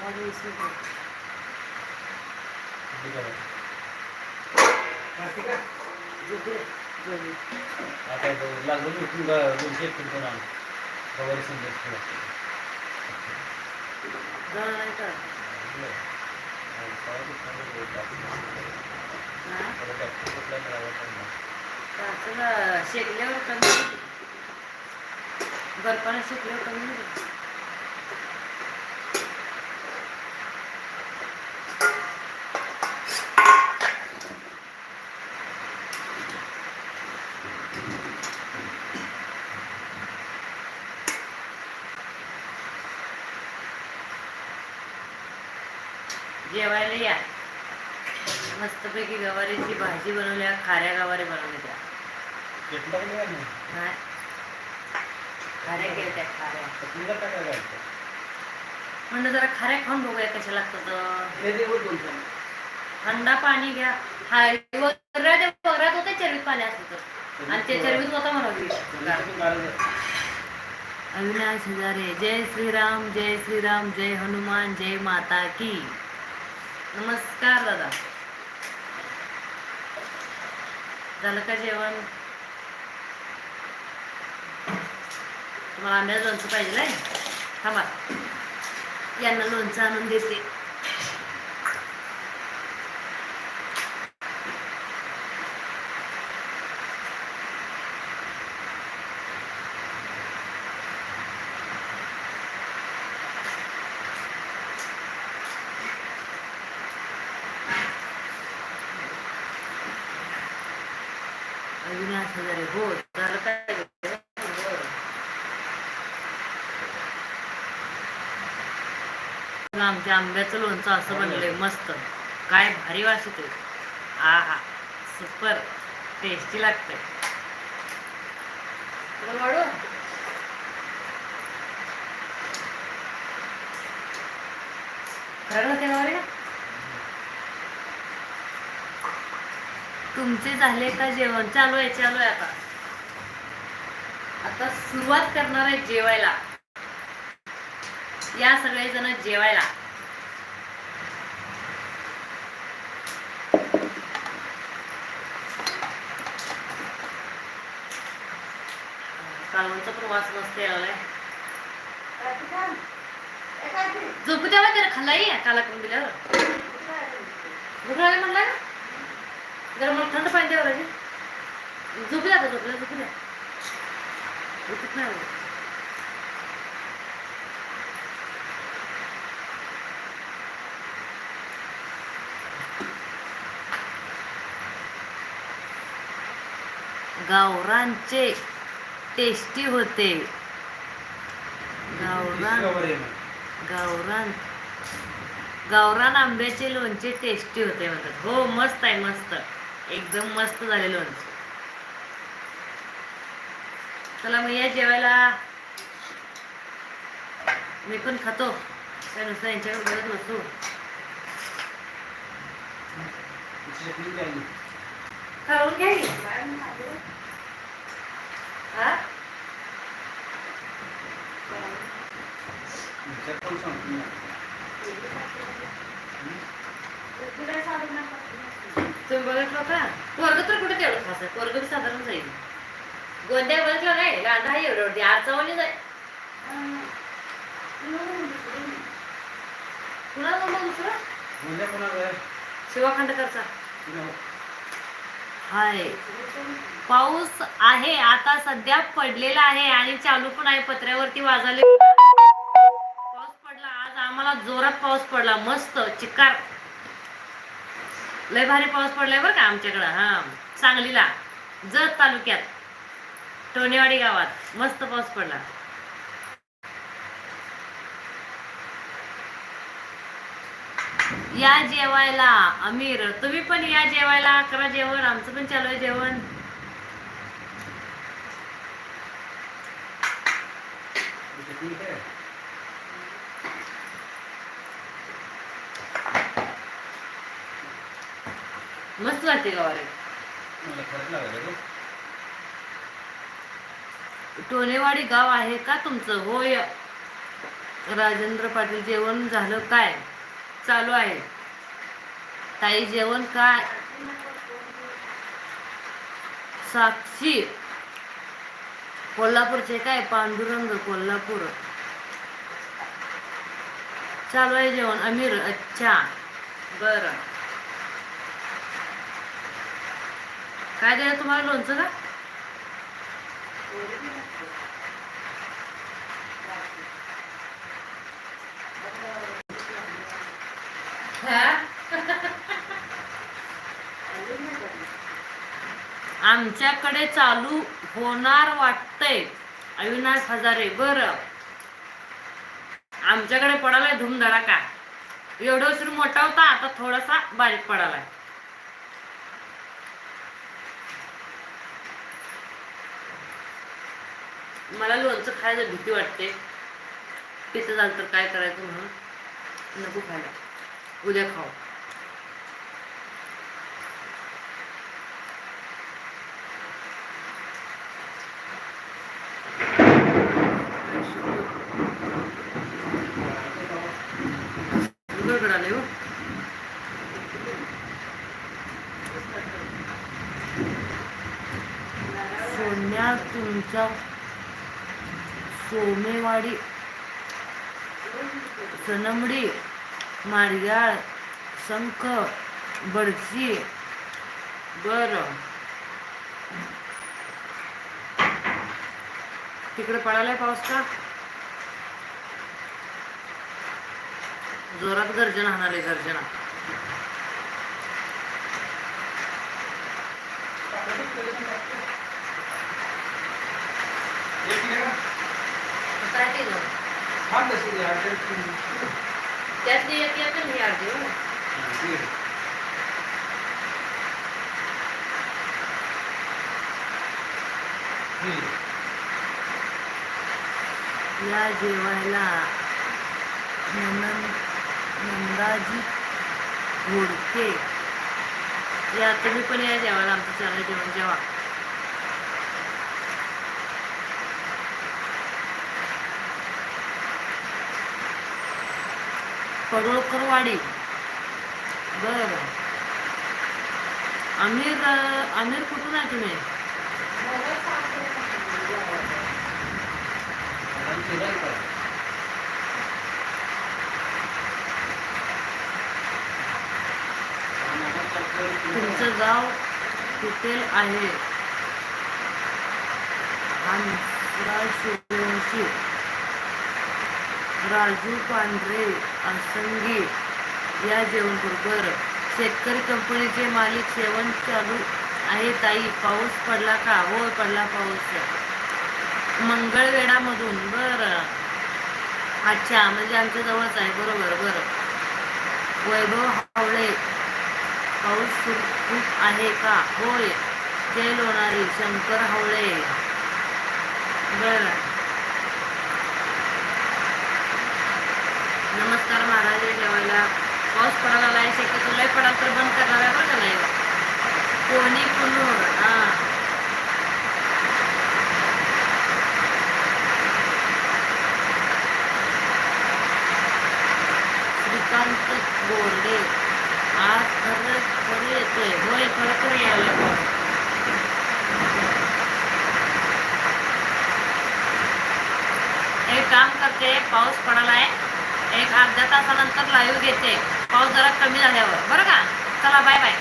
माझं वीस रुपये. झोपले, झोपले. आता लागलं उठून दोनशे एक पण आण कवर संदेश तुला जाणार नाही का हा? काचेला शेकल्यावर कमी होते. बर्फाने शेकल्यावर कमी जेवायला या. मस्तपैकी गवारीची भाजी बनवल्या खाऱ्या गवारी बनवल्या काय खाऱ्या केल्या त्या खाऱ्या म्हणलं जरा खाऱ्या खाऊन बघूया कशा लागतात थंडा पाणी घ्या. हाय वगैरे वगैरे होते चरबीत पाणी असलं तर. आणि ते चरबीत होता म्हणून अविनाश हजारे जय श्रीराम जय श्रीराम जय हनुमान जय माता की. नमस्कार दादा. झालं का जेवण? तुम्हाला आंब्याचं लोणचं पाहिजे थांबा. यांना लोणचं आणून देते. हो झालं आमच्या आंब्याचं लोणचं असं बनलंय मस्त. काय भारी वास येते आ हा. सुपर. टेस्टी लागतंय. तुम्हाला वाढू. खरं ना ते गावाला? तुमचे झाले का जेवण? चालू आहे चालू आहे आता. आता सुरुवात करणार आहे जेवायला. या सगळेजण जेवायला. कालवणचा प्रवास मस्त यायलाय. झोपू द्यावा त्याला खाल्लाही काला करून दिल्यावर. भूक लागली म्हणला ना? जरा मला थंड पाणी द्यावं लागेल. झोपू द्या आता झोपल्या झोपू द्या उठत नाही. गावरांचे टेस्टी होते. गावरान गावरान गावरान आंब्याचे लोणचे टेस्टी होते म्हणतात. हो मस्त आहे मस्त. एकदम मस्त झाले लोणचे चला मग या जेवायला. मी पण खातो. काय नुसतं यांच्याकडे बघत बसू. खाऊन घ्या. हा? का वर्ग तर कुठे तेवढं खास आहे? वर्ग साधारण जाईल. गोंद्या बघितलं नाही लांडा आहे एवढं एवढी. आरचावली जाय कुणाला मग दुसरं? शिवा खांडकरचा हाय. पाऊस आहे. आता सध्या पडलेला आहे आणि चालू पण आहे. पत्र्यावरती वाजले. पाऊस पडला. आज आम्हाला जोरात पाऊस पडला. मस्त. चिक्कार लय भारी पाऊस पडलाय बरं का आमच्याकडं हा. सांगलीला जत तालुक्यात टोनेवाडी गावात मस्त पाऊस पडला. या जेवायला अमीर तुम्ही पण या जेवायला करा जेवण आमचं पण चालू आहे जेवण. ठीक आहे. मस्त वाटते गवारी. टोलेवाडी गाव आहे का तुमचं? होय. राजेंद्र पाटील जेवण झालं काय? चालू आहे. ताई जेवण काय? साक्षी. कोल्हापूरचे काय? पांडुरंग कोल्हापूर. चालू आहे जेवण. अमीर अच्छा. बर. काय द्या तुम्हाला लोणचं का? आमच्याकडे चालू होणार वाटतंय. अविनाश हजारे बर. आमच्याकडे पडालाय धूमधडाका. एवढं उशीर मोठा होता आता थोडासा बारीक पडालाय. मला लोणचं खायला भीती वाटते. पितं झालं तर काय करायचं म्हणून? नको खायला. उद्या खाऊ. गडगडाले हो. सोन्या तुमच्या सोमेवाडी सनमडी मारियाळ शंख बडसी बर. तिकडे पडालाय पाऊस का? जोरात गर्जना. त्यातली एक येतं हे अर्धी हो. या जेवायला नंदन नंदाजी घोडके या तुम्ही पण या जेवायला आमचं चॅनल जेवण जेवा. पडोळकरवाडी बर. आमिर आमिर कुठून आहे तुम्ही? तुमचं गाव कुठे आहे? हंसराज राजू पांढरे असंगी या जेवणपूर बरोबर शेतकरी कंपनीचे मालिक सेवन चालू आहे ताई. पाऊस पडला का? हो पडला पाऊस. मंगळवेढामधून. बर. अच्छा म्हणजे आमच्या जवळच आहे. बरोबर बरं. वैभव हावळे पाऊस सुरू आहे का? होय. जय लोणारी शंकर हावळे. बर. नमस्कार महाराज जेवायला. पाऊस पडायला नाही शक्यतो लय पडाल तर बंद करणार आहे बरं का नाही? कोणी कुणूर हा. श्रीकांत बोर्डे. आज खरं खरं येतोय. होय खरं खरं यायला पाऊस एक काम करते पाऊस पडला आहे अर्ध्या तासानंतर लाईव्ह घेते. पाऊस जरा कमी झाल्यावर. बरं का? चला बाय बाय